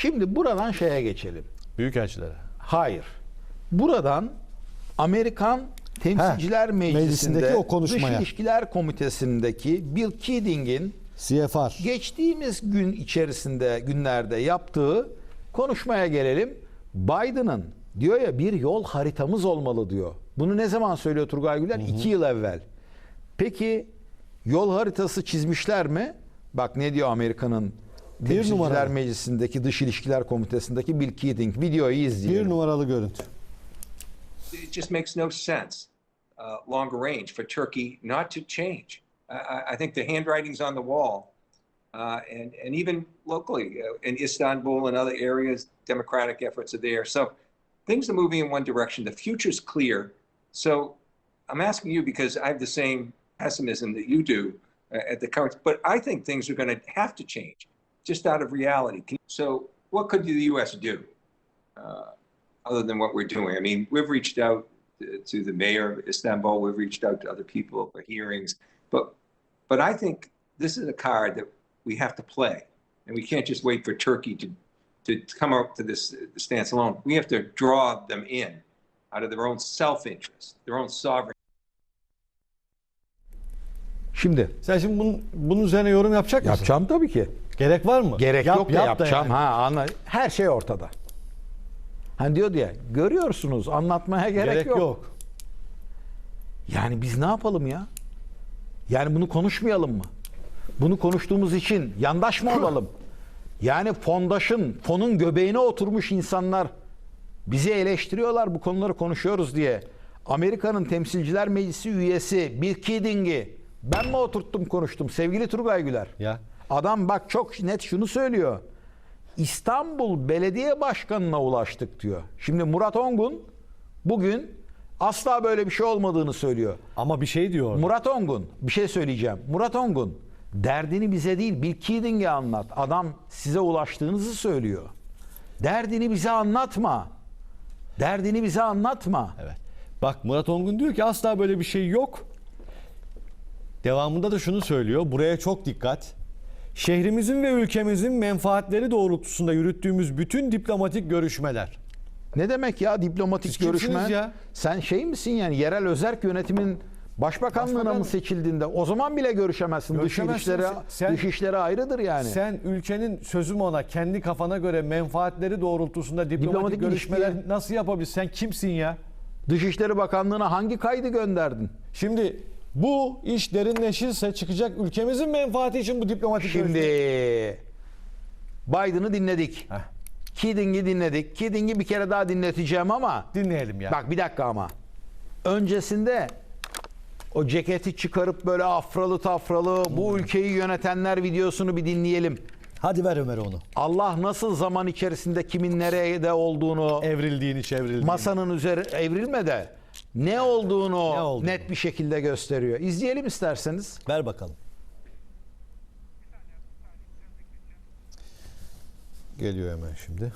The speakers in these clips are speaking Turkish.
Şimdi buradan şeye geçelim. Büyükelçilere. Hayır. Buradan Amerikan Temsilciler Meclisi'nde meclisindeki o konuşmaya. Dış İlişkiler Komitesi'ndeki Bill Keating'in CFR. geçtiğimiz gün içerisinde günlerde yaptığı konuşmaya gelelim. Biden'ın diyor ya bir yol haritamız olmalı diyor. Bunu ne zaman söylüyor Turgay Güler? İki yıl evvel. Peki yol haritası çizmişler mi? Bak ne diyor Amerika'nın Bir Temsilciler numaralı. Meclisi'ndeki Dış İlişkiler Komitesi'ndeki Bill Keating. Videoyu izleyelim. Bir numaralı görüntü. it just makes no sense uh, longer range for Turkey not to change. I, I- I think the handwriting's on the wall, uh, and and even locally uh, in Istanbul and other areas, democratic efforts are there. So things are moving in one direction. The future's clear. So I'm asking you because I have the same pessimism that you do uh, at the current, but I think things are going to have to change, just out of reality. So what could the U.S. do? Uh, other than what we're doing. I mean, we've reached out to, to the mayor of Istanbul. We've reached out to other people for hearings, but but I think this is a card that we have to play, and we can't just wait for Turkey to to come up to this uh, stance alone. We have to draw them in out of their own self-interest, their own sovereignty. Şimdi Sen şimdi bunun, bunun üzerine yorum yapacak mısın? yapacağım tabii ki. Gerek var mı? Gerek Yap- yok da yap yapacağım. yani. Ha anla. Her şey ortada. Hani diyor ya görüyorsunuz anlatmaya gerek, Gerek yok. yok. Yani biz ne yapalım ya? Yani bunu konuşmayalım mı? Bunu konuştuğumuz için yandaş mı olalım? Yani fondaşın, fonun göbeğine oturmuş insanlar bizi eleştiriyorlar bu konuları konuşuyoruz diye. Amerika'nın Temsilciler Meclisi üyesi Bill Keating'i ben mi oturttum konuştum sevgili Turgay Güler? Ya. Adam bak çok net şunu söylüyor. İstanbul Belediye Başkanı'na ulaştık diyor. Şimdi Murat Ongun bugün asla böyle bir şey olmadığını söylüyor. Ama bir şey diyor. Murat Ongun bir şey söyleyeceğim. Murat Ongun derdini bize değil Bill Keating'e anlat. Adam size ulaştığınızı söylüyor. Derdini bize anlatma. Derdini bize anlatma. Evet. Bak Murat Ongun diyor ki asla böyle bir şey yok. Devamında da şunu söylüyor. Buraya çok dikkat. Şehrimizin ve ülkemizin menfaatleri doğrultusunda yürüttüğümüz bütün diplomatik görüşmeler. Ne demek ya diplomatik Siz görüşme? ya? Sen şey misin yani yerel özerk yönetimin başbakanlığına Başbakan- mı seçildiğinde o zaman bile görüşemezsin. Görüşemezsin. dış işleri ayrıdır yani. Sen ülkenin sözüm ona kendi kafana göre menfaatleri doğrultusunda diplomatik, Diplomatik görüşmeler ilişkiye- nasıl yapabilirsin? Sen kimsin ya? Dışişleri Bakanlığı'na hangi kaydı gönderdin? Şimdi bu iş derinleşirse çıkacak ülkemizin menfaati için bu diplomatik Şimdi. Biden'ı dinledik. Heh. Keating'i dinledik. Keating'i bir kere daha dinleteceğim ama dinleyelim ya. bak bir dakika ama. Öncesinde o ceketi çıkarıp böyle afralı tafralı bu ülkeyi yönetenler videosunu bir dinleyelim. Hadi ver Ömer onu. Allah nasıl zaman içerisinde kimin nerede olduğunu evrildiğini çevrildiğini. masanın üzeri evrilme de ne olduğunu Ne olduğunu. net bir şekilde gösteriyor. İzleyelim isterseniz. Ver bakalım. Geliyor hemen şimdi.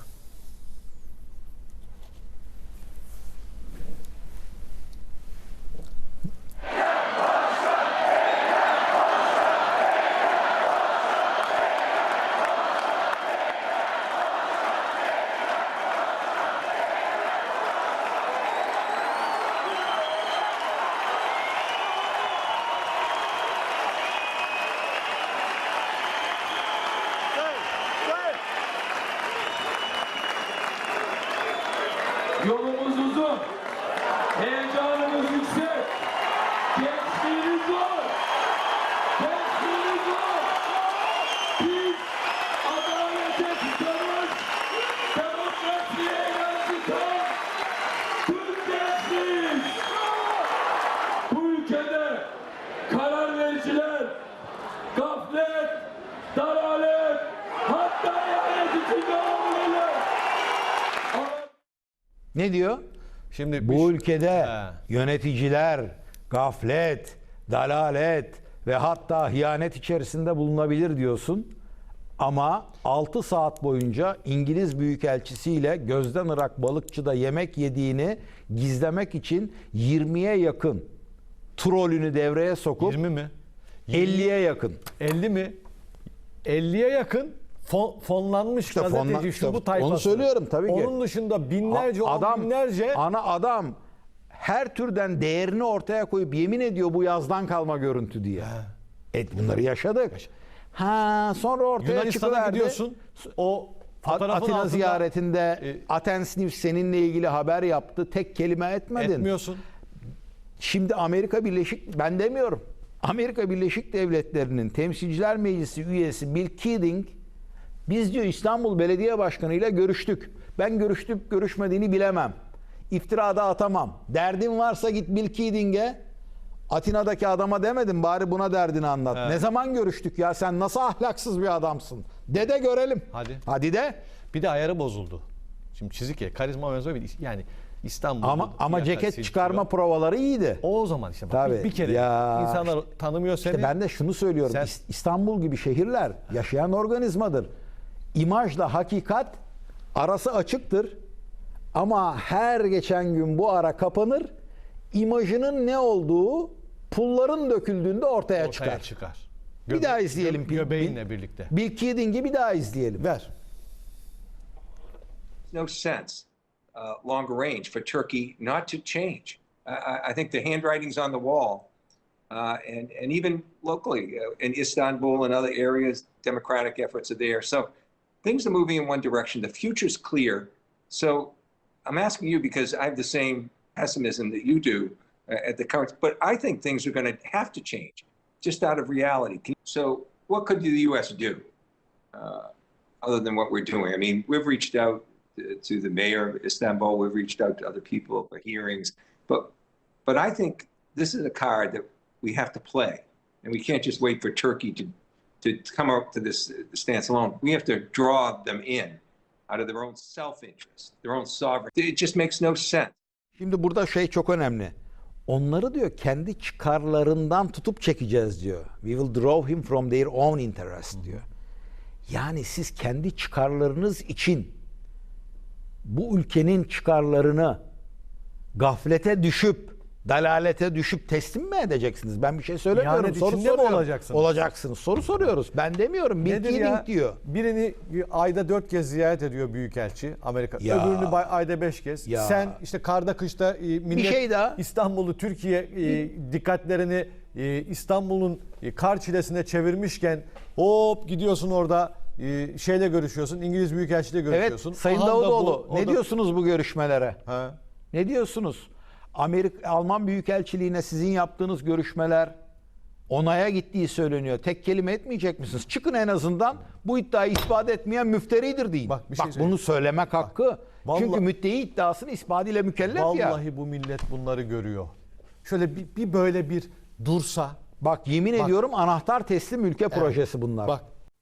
Dalalet, hatta ihanet içinde Ne diyor? Şimdi Bu bir- ülkede He. yöneticiler gaflet, dalalet ve hatta hıyanet içerisinde bulunabilir diyorsun. Ama 6 saat boyunca İngiliz Büyükelçisiyle Gözden Irak balıkçıda yemek yediğini gizlemek için 20'ye yakın trolünü devreye sokup 20 mi? 50'ye yakın. 50 mi? 50'ye yakın fon, fonlanmış İşte gazeteci fonla- şu bu tayfası. onu söylüyorum tabii ki. Onun dışında binlerce, A- on binlerce ana adam her türden değerini ortaya koyup yemin ediyor bu yazdan kalma görüntü diye. Et bunları yaşadık. Ha sonra ortaya Yunanistan'a çıkıverdi. gidiyorsun. O fotoğrafın Atina altında ziyaretinde E, Athens News seninle ilgili haber yaptı. Tek kelime etmedin. etmiyorsun. Şimdi Amerika Birleşik ben demiyorum. Amerika Birleşik Devletleri'nin Temsilciler Meclisi üyesi Bill Keating biz diyor İstanbul Belediye Başkanı ile görüştük. Ben görüştük görüşmediğini bilemem. İftira da atamam. Derdin varsa git Bill Keating'e Atina'daki adama demedim bari buna derdini anlat. Ne zaman görüştük ya sen nasıl ahlaksız bir adamsın. De de görelim. Hadi. Hadi de. Bir de ayarı bozuldu. Şimdi çizik ya karizma benziyor bir yani İstanbul. Ama ama ceket silkiliyor. çıkarma provaları iyiydi. O zaman işte bak, Tabii. bir, bir kere Ya. insanlar tanımıyor seni. İşte ben de şunu söylüyorum. Sen- İs- İstanbul gibi şehirler yaşayan organizmadır. İmajla hakikat arası açıktır. Ama her geçen gün bu ara kapanır. İmajının ne olduğu pulların döküldüğünde ortaya, ortaya çıkar. çıkar. Bir daha izleyelim. gö- göbeğinle birlikte. Bill Keating'i bir daha izleyelim. Ver. no sense uh, longer range for Turkey not to change. I- I, think the handwriting's on the wall, uh, and and even locally uh, in Istanbul and other areas, democratic efforts are there. So things are moving in one direction. The future's clear. So I'm asking you because I have the same pessimism that you do uh, at the current, but I think things are going to have to change just out of reality. So what could the U.S. do? Uh, other than what we're doing. I mean, we've reached out to, the mayor of Istanbul. We've reached out to other people for hearings, but but I think this is a card that we have to play, and we can't just wait for Turkey to to come up to this stance alone. We have to draw them in out of their own self-interest, their own sovereignty. It just makes no sense. Şimdi burada şey çok önemli. Onları diyor kendi çıkarlarından tutup çekeceğiz diyor. We will draw him from their own interest diyor. Yani siz kendi çıkarlarınız için bu ülkenin çıkarlarını gaflete düşüp dalalete düşüp teslim mi edeceksiniz? Ben bir şey söylemiyorum. İhanet Soru içinde mi soruyorum. olacaksınız? Olacaksınız. Soru soruyoruz. Ben demiyorum. Bill Keating diyor. Birini ayda dört kez ziyaret ediyor Büyükelçi Amerika. Ya. Öbürünü ayda beş kez. Ya. Sen işte karda kışta e, millet şey daha. İstanbul'u Türkiye e, dikkatlerini e, İstanbul'un kar çilesine çevirmişken hop gidiyorsun orada e, şeyle görüşüyorsun. İngiliz Büyükelçiyle Evet. görüşüyorsun. Sayın Aha da bu, Davutoğlu o ne da- diyorsunuz bu görüşmelere? Ha. Ne diyorsunuz? Amerika Alman Büyükelçiliğine sizin yaptığınız görüşmeler onaya gittiği söyleniyor. Tek kelime etmeyecek misiniz? Çıkın en azından bu iddiayı ispat etmeyen müfteridir deyin. Bak, bir şey söyleyeyim. bunu söylemek hakkı. Vallahi- Çünkü müddei iddiasını ispat ile mükellef ya. Vallahi bu millet bunları görüyor. Şöyle bir, bir böyle bir dursa Bak yemin ediyorum anahtar teslim ülke projesi bunlar. bak